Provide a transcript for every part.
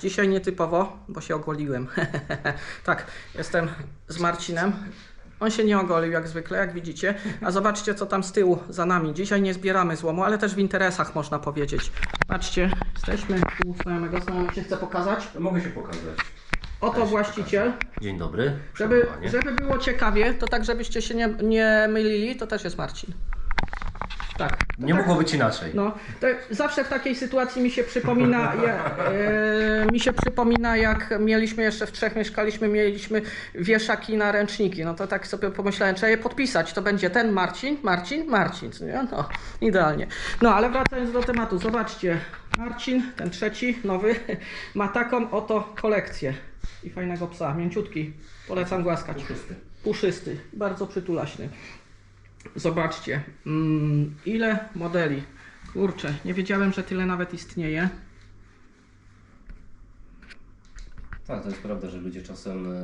Dzisiaj nietypowo, bo się ogoliłem. tak, jestem z Marcinem. On się nie ogolił jak zwykle, jak widzicie. A zobaczcie, co tam z tyłu za nami. Dzisiaj nie zbieramy złomu, ale też w interesach można powiedzieć. Patrzcie, jesteśmy u znajomego. Znajomy się chce pokazać. Mogę się pokazać. Oto właściciel. Dzień dobry. Żeby, żeby było ciekawie, to tak żebyście się nie, nie mylili, to też jest Marcin. Tak. Nie tak. mogło być inaczej. No, zawsze w takiej sytuacji mi się przypomina, ja, e, mi się przypomina, jak mieliśmy jeszcze w trzech mieszkaliśmy, mieliśmy wieszaki na ręczniki. No to tak sobie pomyślałem, trzeba je podpisać. To będzie ten Marcin, Marcin, Marcin. Nie? No, idealnie. No, ale wracając do tematu, zobaczcie. Marcin, ten trzeci, nowy, ma taką oto kolekcję. I fajnego psa, mięciutki. Polecam głaskać. Puszysty. Puszysty, bardzo przytulaśny. Zobaczcie, mm, ile modeli. Kurczę, nie wiedziałem, że tyle nawet istnieje. Tak, to jest prawda, że ludzie czasem e,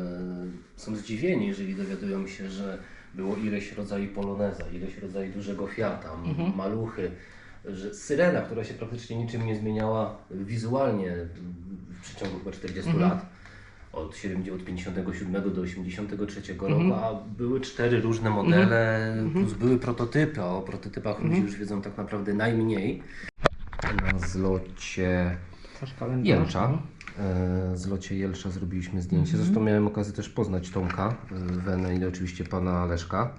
są zdziwieni, jeżeli dowiadują się, że było ileś rodzajów poloneza, ileś rodzajów dużego Fiata, Mhm. maluchy, że syrena, która się praktycznie niczym nie zmieniała wizualnie w przeciągu chyba 40 Mhm. lat. Od, 7, od 57 do 83 Mhm. roku, a były cztery różne modele, plus były prototypy, o prototypach Mhm. ludzie już wiedzą tak naprawdę najmniej. Na zlocie Jelcza. no. E, Z locie Jelcza zrobiliśmy zdjęcie. Mhm. Zresztą miałem okazję też poznać Tomka e, Wenę i oczywiście pana Leszka.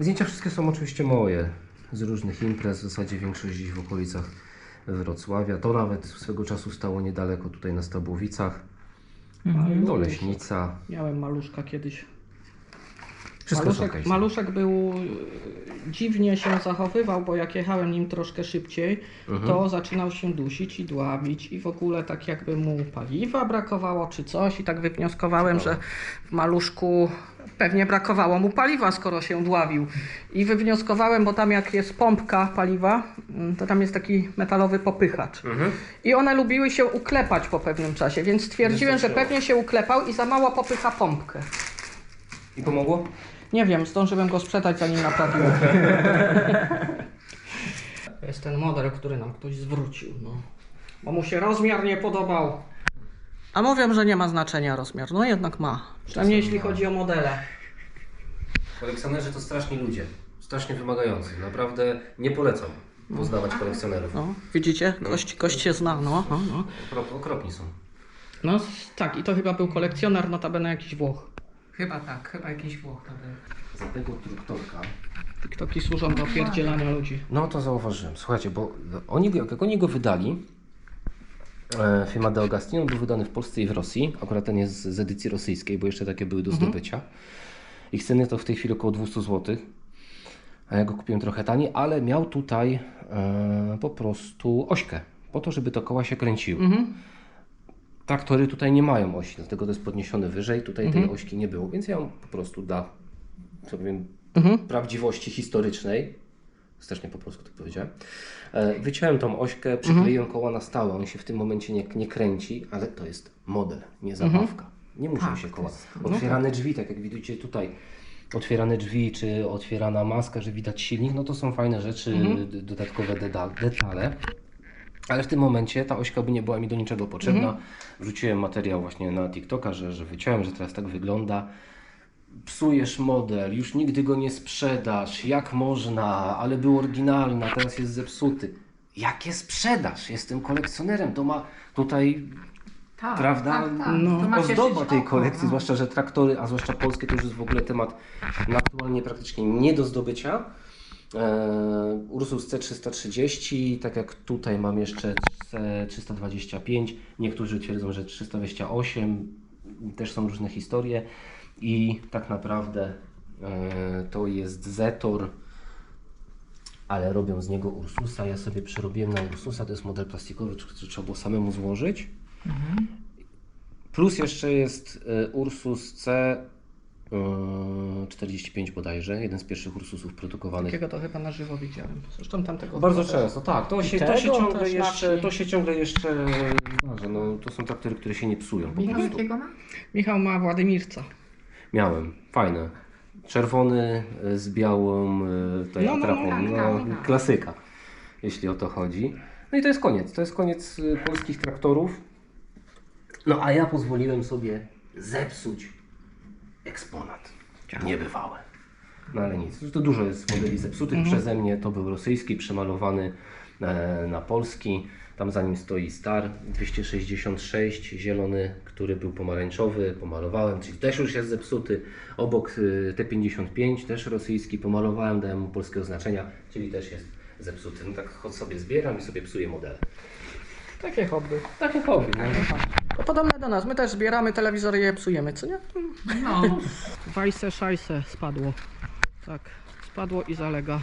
Zdjęcia wszystkie są oczywiście moje. Z różnych imprez, w zasadzie większość gdzieś w okolicach Wrocławia. To nawet swego czasu stało niedaleko tutaj na Stabowicach. Mhm. To Leśnica. Miałem maluszka kiedyś. Wszystko Maluszek, okej. maluszek był e, dziwnie się zachowywał, bo jak jechałem nim troszkę szybciej, Mhm. to zaczynał się dusić i dławić i w ogóle tak jakby mu paliwa brakowało czy coś i tak wywnioskowałem, że w maluszku pewnie brakowało mu paliwa, skoro się dławił. I wywnioskowałem, bo tam jak jest pompka paliwa, mm, to tam jest taki metalowy popychacz. Mhm. I one lubiły się uklepać po pewnym czasie, więc stwierdziłem, że pewnie się uklepał i za mało popycha pompkę. I pomogło? Nie wiem, zdążyłem go sprzedać zanim naprawiłem. To jest ten model, który nam ktoś zwrócił. No. Bo mu się rozmiar nie podobał. A mówią, że nie ma znaczenia rozmiar. No jednak ma. Przynajmniej jeśli chodzi o modele. Kolekcjonerzy to straszni ludzie. Strasznie wymagający. Naprawdę nie polecam poznawać kolekcjonerów. No, widzicie? Gość, gość się zna. No, no, no. Okrop, okropni są. no tak, i to chyba był kolekcjoner, notabene jakiś Włoch. Chyba tak, chyba jakiś Włoch to był. Za tego traktorka TikToki służą do pierdzielania ludzi. No to zauważyłem. Słuchajcie, bo oni, go- jak oni go wydali, e, firma De Agostino, był wydany w Polsce i w Rosji. Akurat ten jest z edycji rosyjskiej, bo jeszcze takie były do zdobycia. Ich ceny to w tej chwili około 200 zł. A ja go kupiłem trochę taniej, ale miał tutaj e, po prostu ośkę, po to, żeby to koła się kręciły. Mhm. Traktory tutaj nie mają osi, dlatego to jest podniesione wyżej. Tutaj tej ośki nie było, więc ja ją po prostu da, co powiem, Mhm. prawdziwości historycznej. Strasznie po polsku to powiedziałem. E, Wyciąłem tą ośkę, przykleiłem koła na stałe. On się w tym momencie nie, nie kręci, ale to jest model, nie zabawka. Nie muszą Tak, się koła. jest- Otwierane drzwi, tak jak widzicie tutaj. Otwierane drzwi, czy otwierana maska, że widać silnik, no to są fajne rzeczy, d- dodatkowe detale. Ale w tym momencie ta ośka by nie była mi do niczego potrzebna. Wrzuciłem materiał właśnie na TikToka, że, że wyciąłem, że teraz tak wygląda. Psujesz model, już nigdy go nie sprzedasz, jak można, ale był oryginalny, a teraz jest zepsuty. Jakie sprzedaż? Jestem kolekcjonerem, to ma tutaj Tak, Prawda? Tak, tak. No. To ma cieszyć ozdoba tej oko, kolekcji, no. zwłaszcza, że traktory, a zwłaszcza polskie, to już jest w ogóle temat aktualnie praktycznie nie do zdobycia. E, Ursus C330, tak jak tutaj mam jeszcze C325, niektórzy twierdzą, że 328, też są różne historie. I tak naprawdę e, to jest Zetor, ale robią z niego Ursusa. Ja sobie przerobiłem na Ursusa, to jest model plastikowy, który trzeba było samemu złożyć. Plus jeszcze jest e, Ursus C 45 bodajże, jeden z pierwszych Ursusów produkowanych. Takiego to chyba na żywo widziałem. Zresztą tamtego Bardzo chyba często, tak. To się, to się ciągle jeszcze, nasi- to się ciągle jeszcze zdarza. No, to są traktory, które się nie psują po Michał prostu. jakiego ma? Michał ma Władymirca. Miałem, fajne. Czerwony e, z białą e, tutaj No, no, no, atrapą, tak, no, tak, tak. klasyka, jeśli o to chodzi. No i to jest koniec. To jest koniec e, polskich traktorów. No a ja pozwoliłem sobie zepsuć eksponat. Niebywałe. No ale nic, to dużo jest modeli zepsutych przeze mnie. To był rosyjski, przemalowany e, na polski. Tam za nim stoi Star 266, zielony, który był pomarańczowy, pomalowałem, czyli też już jest zepsuty. Obok y, T55, też rosyjski, pomalowałem, dałem mu polskie oznaczenia, czyli też jest zepsuty. No tak sobie zbieram i sobie psuję modele. Takie hobby. Takie hobby. No. Podobne do nas. My też zbieramy telewizory i je psujemy, co nie? No, Wajse, szajse spadło. Tak, spadło i zalega.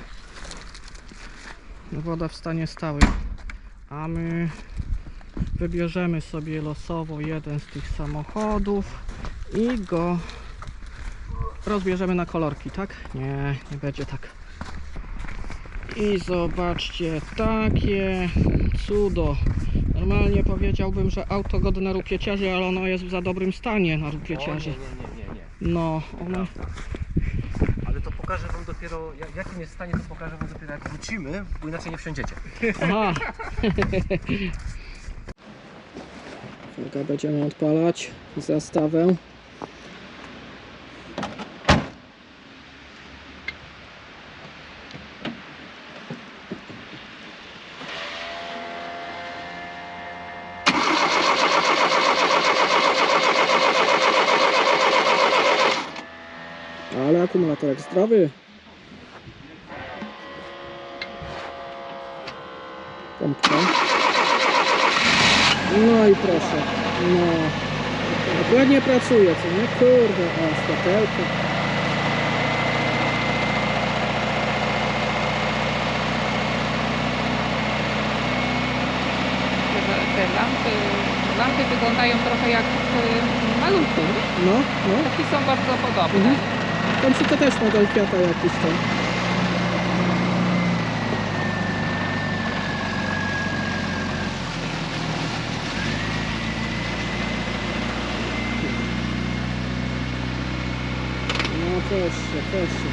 Woda w stanie stałym. A my wybierzemy sobie losowo jeden z tych samochodów i go rozbierzemy na kolorki, tak? Nie, nie będzie tak. I zobaczcie, takie cudo. Normalnie powiedziałbym, że auto godne rupieciarzy, ale ono jest w za dobrym stanie na rupieciarzy. nie, nie, nie, nie. No, one... Ale to pokażę Wam dopiero, jakim jest stanie, to pokażę Wam dopiero jak wrócimy, bo inaczej nie wsiądziecie. Aha. Uwaga, będziemy odpalać zastawę. Ale akumulatorek zdrowy. Pompka. No i proszę. No. Dokładnie o, światełko. te, lampy, lampy wyglądają trochę jak y, malutkie, nie? No, no. Takie są bardzo podobne. Mhm. Tam się to też model Fiata jakiś tam. No proszę.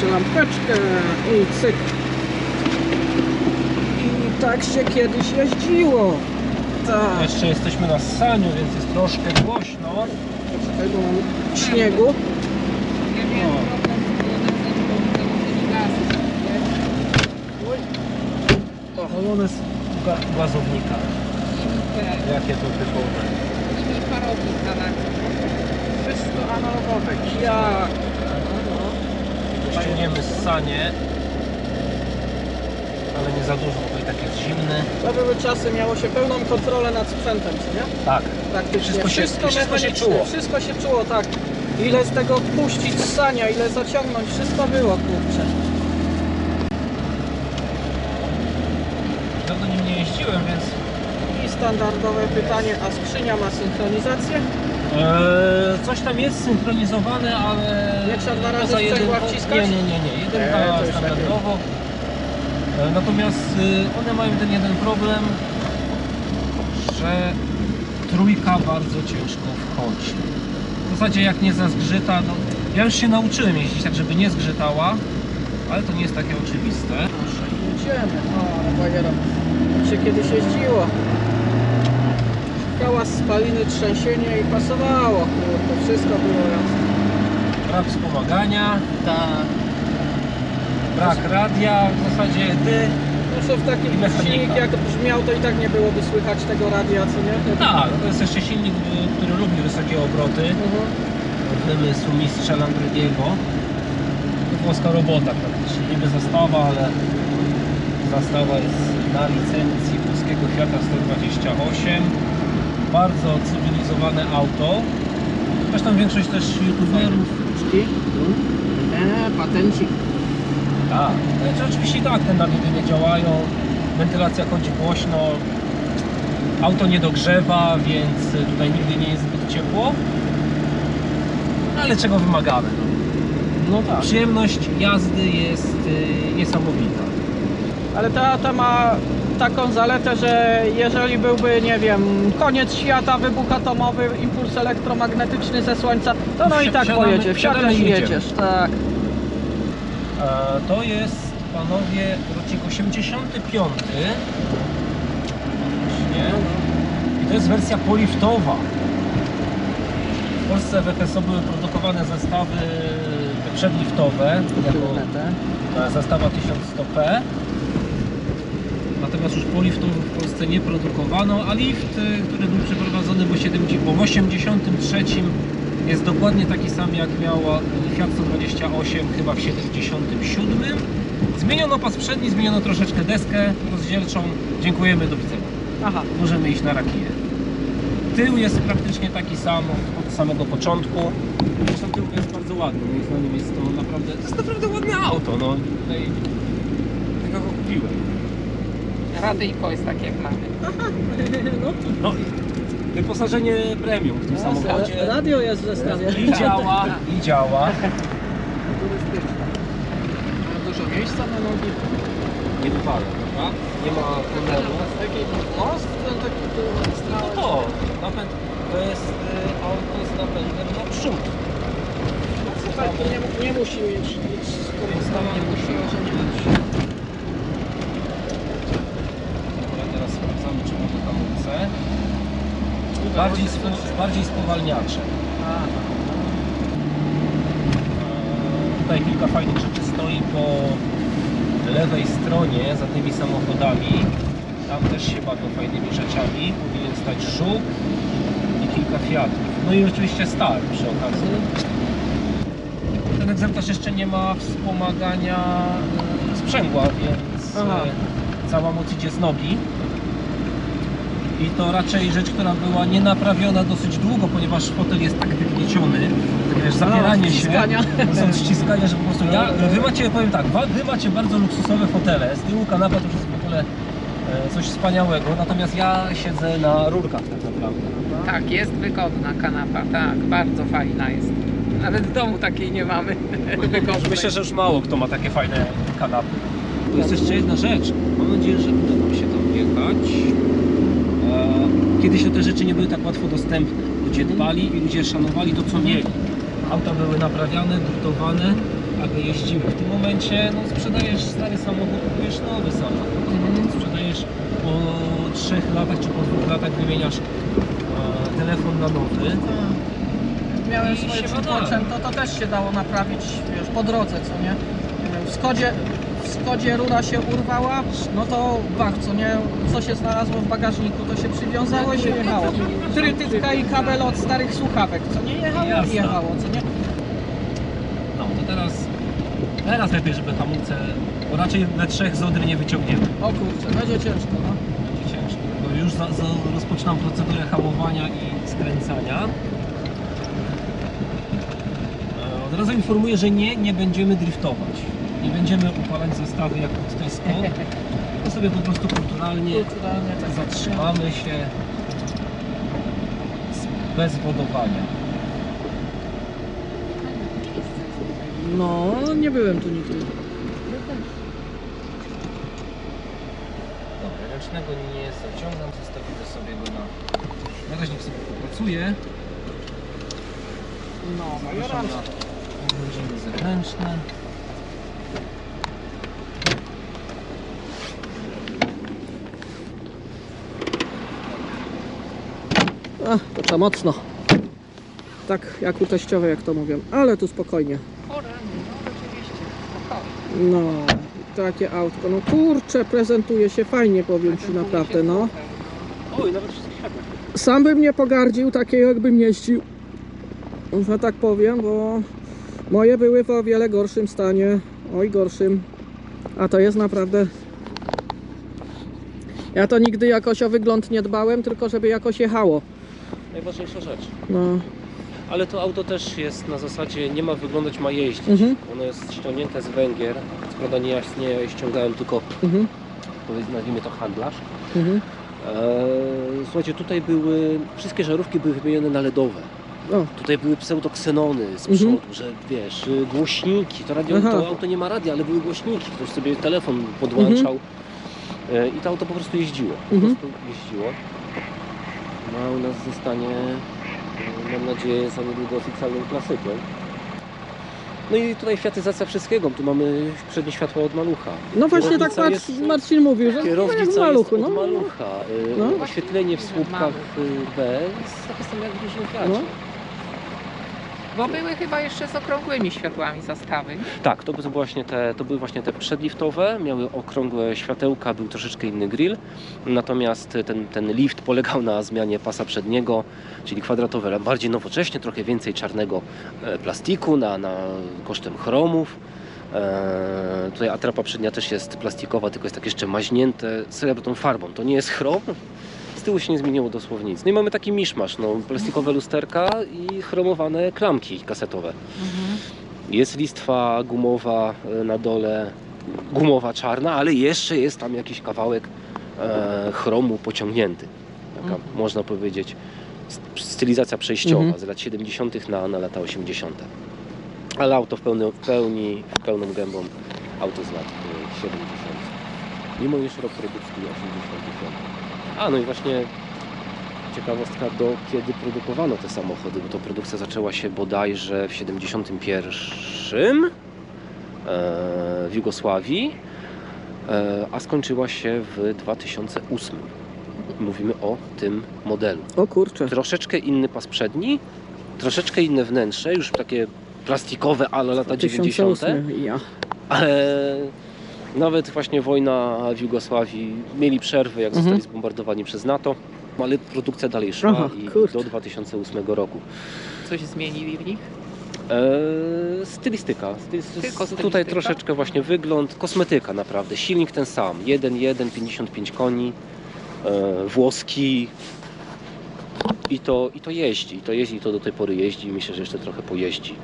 Tu lampeczkę i cyk. I tak się kiedyś jeździło. Tak. Jeszcze jesteśmy na ssaniu, więc jest troszkę głośno. Czekaj, bo mam śniegu. Miałem problem z ga- gazownika. Jakie to typowe. Wszystko analogowe. Ja. Ściągniemy ssanie. Ale nie za dużo, tak jest zimny. To były czasy, miało się pełną kontrolę nad sprzętem, co nie? Tak. Praktycznie. Wszystko się- wszystko się mechaniczne, czuło. Wszystko się czuło, tak. Ile z tego odpuścić z sania, ile zaciągnąć, wszystko było, kurczę. Dawno nim nie jeździłem, więc I standardowe pytanie, a skrzynia ma synchronizację? Eee, coś tam jest synchronizowane, ale... Nie trzeba dwa razy wciskać? Nie, nie, nie, nie. Jedynka już standardowo. E, Natomiast y, one mają ten jeden problem, że trójka bardzo ciężko wchodzi. W zasadzie jak nie zazgrzyta, no, ja już się nauczyłem jeździć tak, żeby nie zgrzytała, ale to nie jest takie oczywiste. Proszę, jedziemy. O, ale bajera. Jak się kiedyś jeździło. Hałas, spaliny, trzęsienie i pasowało, kurde, wszystko było jasne. Brak wspomagania, Tak. Brak radia, w zasadzie dy. Muszę w takim silnik jak brzmiał, to i tak nie byłoby słychać tego radia, co nie? Tak, to jest jeszcze silnik, y, który lubi wysokie obroty. Mhm. wymysł mistrza Lambrediego. To włoska robota praktycznie, niby zastawa, ale zastawa jest na licencji polskiego Fiata 128. Bardzo cywilizowane auto. Zresztą większość też youtuberów. Eee, patencik. Tak. Znaczy, oczywiście i tak te nawiedy nie działają. Wentylacja chodzi głośno. Auto nie dogrzewa, więc tutaj nigdy nie jest zbyt ciepło. Ale czego wymagamy? No? No tak. Przyjemność jazdy jest y, niesamowita. Ale ta, ta ma taką zaletę, że jeżeli byłby, nie wiem, koniec świata, wybuch atomowy, impuls elektromagnetyczny ze Słońca, to no i tak Wsiadamy- pojedzie. wsiadamy Wsiadasz i i jedziemy. jedziesz. Tak. To jest, panowie, rocznik 85. Właśnie. I to jest wersja poliftowa. W Polsce w FSO były produkowane zestawy przedliftowe, jako e, zestawa 1100P. Natomiast już poliftów w Polsce nie produkowano, a lift, y, który był przeprowadzony w 70 w 83 jest dokładnie taki sam jak miała Fiat 128 chyba w 77. Zmieniono pas przedni, zmieniono troszeczkę deskę rozdzielczą. Dziękujemy, do widzenia. Aha. Możemy iść na rakiję. Tył jest praktycznie taki sam od, samego początku. Zresztą tył jest bardzo ładny, moim zdaniem jest to naprawdę, to jest naprawdę ładne auto. No, tutaj, tego go kupiłem. Radyjko jest takie jak mamy. No, wyposażenie premium w tym samochodzie. Radio jest w zestawie. I działa, i działa. Dużo miejsca na nogi. Nie wypada, prawda? Nie ma tunelu. Taki most, ten taki No to, napęd, to jest y, auto z napędem naprzód. Tak, nie, nie musi mieć nic skomplikowanego, Nie musi. że nie Dobra, teraz sprawdzamy, czy ma to hamulce. Bardziej, spo, bardziej spowalniacze. E, Tutaj kilka fajnych rzeczy stoi po lewej stronie za tymi samochodami. Tam też się bawią fajnymi rzeczami. Powinien stać żuk i kilka Fiatów. No i oczywiście stal przy okazji. Ten egzemplarz jeszcze nie ma wspomagania e, sprzęgła, więc Aha. e, cała moc idzie z nogi. I to raczej rzecz, która była nie naprawiona dosyć długo, ponieważ fotel jest tak wygnieciony, tak wiesz, zapieranie się, ściskania. są ściskania, że po prostu ja, wy macie, powiem tak, wy macie bardzo luksusowe fotele, z tyłu kanapa to już jest w ogóle e, coś wspaniałego, natomiast ja siedzę na rurkach tak naprawdę. Tak, jest wygodna kanapa, tak, bardzo fajna jest. Nawet w domu takiej nie mamy. Wygodnej. Myślę, że już mało kto ma takie fajne kanapy. Tu jest jeszcze jedna rzecz. Mam nadzieję, że uda nam się tam jechać. Kiedyś to te rzeczy nie były tak łatwo dostępne. Ludzie dbali i ludzie szanowali to, co mieli. Auta były naprawiane, drutowane, aby jeździły. W tym momencie no, sprzedajesz stary samochód, kupujesz nowy samochód. Sprzedajesz po trzech latach czy po dwóch latach wymieniasz e, telefon na nowy. Miałem I swoje się przypoczęto, to też się dało naprawić, wiesz, po drodze, co nie? W Skodzie, Skodzie rura się urwała, no to bach, co nie? Co się znalazło w bagażniku, to się przywiązało i się jechało. Trytytka i kabel od starych słuchawek, co nie jechało i jechało, co nie? No to teraz, teraz lepiej, żeby hamulce, bo raczej we trzech z Odry nie wyciągniemy. O kurczę, będzie ciężko, no. Będzie ciężko. Bo już za, za rozpoczynam procedurę hamowania i skręcania. E, Od razu informuję, że nie, nie będziemy driftować. Nie będziemy upalać zestawy jak pod Tesco. To sobie po prostu kulturalnie Kulturalnie tak. zatrzymamy się z- bez wodowania. No, nie byłem tu nigdy. Dobra, ręcznego nie zaciągam, zostawimy sobie go na... Na razie niech sobie popracuje. No, Zapraszam na oględziny zewnętrzne. To mocno. Tak jak u teściowej, jak to mówią. Ale tu spokojnie. O rany, no spokojnie. No, takie autko. No kurczę, prezentuje się fajnie, powiem Ci naprawdę, no. Oj, nawet wszystkie światła. Sam bym nie pogardził takiego, jakbym jeździł. Że tak powiem, bo moje były w o wiele gorszym stanie. Oj, gorszym. A to jest naprawdę... Ja to nigdy jakoś o wygląd nie dbałem, tylko żeby jakoś jechało. Najważniejsza rzecz. No, Ale to auto też jest na zasadzie nie ma wyglądać, ma jeździć. Mhm. Ono jest ściągnięte z Węgier. Co prawda nie, ja nie ściągałem, tylko mhm, nazwijmy to handlarz. mhm. Eee, słuchajcie, tutaj były, wszystkie żarówki były wymienione na LEDowe. O, Tutaj były pseudoksenony z Mhm. przodu, że wiesz, y, głośniki. To, radio, Aha. to auto nie ma radia, ale były głośniki. Ktoś sobie telefon podłączał. E, I to auto po prostu jeździło. Po Mhm. prostu jeździło. No a u nas zostanie, mam nadzieję, za niedługo oficjalnym klasykiem. No i tutaj fiatyzacja wszystkiego. Tu mamy przednie światła od malucha. No właśnie tak Kierownica Mar- jest- Marcin mówił, że Kierownica maluchu. jest No. od malucha. E, No. Oświetlenie w słupkach e, B jest takie samo jak w dużym Fiacie. No. Bo były chyba jeszcze z okrągłymi światłami zastawy. Tak, to, by- to, właśnie te, to były właśnie te przedliftowe, miały okrągłe światełka, był troszeczkę inny grill. Natomiast ten, ten lift polegał na zmianie pasa przedniego, czyli kwadratowe, bardziej nowocześnie, trochę więcej czarnego e, plastiku na, na kosztem chromów. E, tutaj atrapa przednia też jest plastikowa, tylko jest tak jeszcze maźnięte srebrną farbą. To nie jest chrom. Tyłu się nie zmieniło dosłownie nic. No i mamy taki miszmasz, no, plastikowe lusterka i chromowane klamki kasetowe. Jest listwa gumowa e, na dole, gumowa czarna, ale jeszcze jest tam jakiś kawałek e, chromu pociągnięty. Taka, Mhm. można powiedzieć, st- stylizacja przejściowa Mhm. z lat 70. Na, na lata 80. Ale auto w, pełny, w pełni, pełną gębą auto z lat e, 70. Mimo iż rok produkcji 85. A no i właśnie ciekawostka do kiedy produkowano te samochody, bo to produkcja zaczęła się bodajże w 71 e, w Jugosławii, e, a skończyła się w 2008. Mówimy o tym modelu. O kurczę. Troszeczkę inny pas przedni, troszeczkę inne wnętrze, już takie plastikowe, ale lata 90. 2008 i ja. Ale nawet właśnie wojna w Jugosławii mieli przerwy, jak Mhm. zostali zbombardowani przez NATO, ale produkcja dalej szła Aha, i do 2008 roku. Coś zmienili w nich? Eee, stylistyka. Styl, Tylko Tutaj stylistyka? troszeczkę właśnie wygląd, kosmetyka naprawdę. Silnik ten sam, 1.1, 55 koni, e, włoski. I to, I to jeździ, i to jeździ, i to do tej pory jeździ i myślę, że jeszcze trochę pojeździ.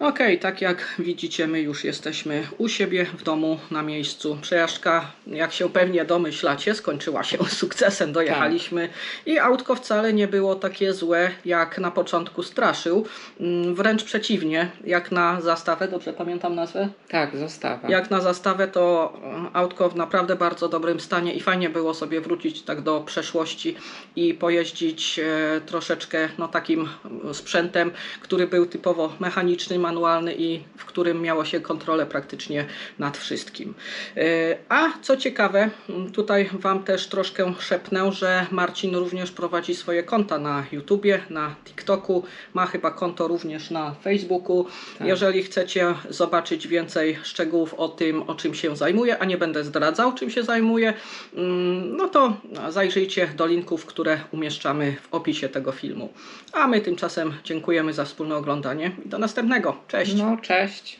Okej, tak jak widzicie, my już jesteśmy u siebie w domu na miejscu. Przejażdżka, jak się pewnie domyślacie, skończyła się sukcesem. Dojechaliśmy i autko wcale nie było takie złe, jak na początku straszył. Mm, Wręcz przeciwnie, jak na zastawę, dobrze pamiętam nazwę? Tak, zostawa. Jak na zastawę, to e, autko w naprawdę bardzo dobrym stanie i fajnie było sobie wrócić tak do przeszłości i pojeździć e, troszeczkę no, takim e, sprzętem, który był typowo mechaniczny, manualny i w którym miało się kontrolę praktycznie nad wszystkim. E, A co ciekawe, tutaj Wam też troszkę szepnę, że Marcin również prowadzi swoje konta na YouTubie, na TikToku, ma chyba konto również na Facebooku. Tak. Jeżeli chcecie zobaczyć więcej szczegółów o tym, o czym się zajmuje, a nie będę zdradzał, czym się zajmuje, mm, no to zajrzyjcie do linków, które umieszczamy w opisie tego filmu. A my tymczasem dziękujemy za wspólne oglądanie i do następnego. Cześć! No, cześć.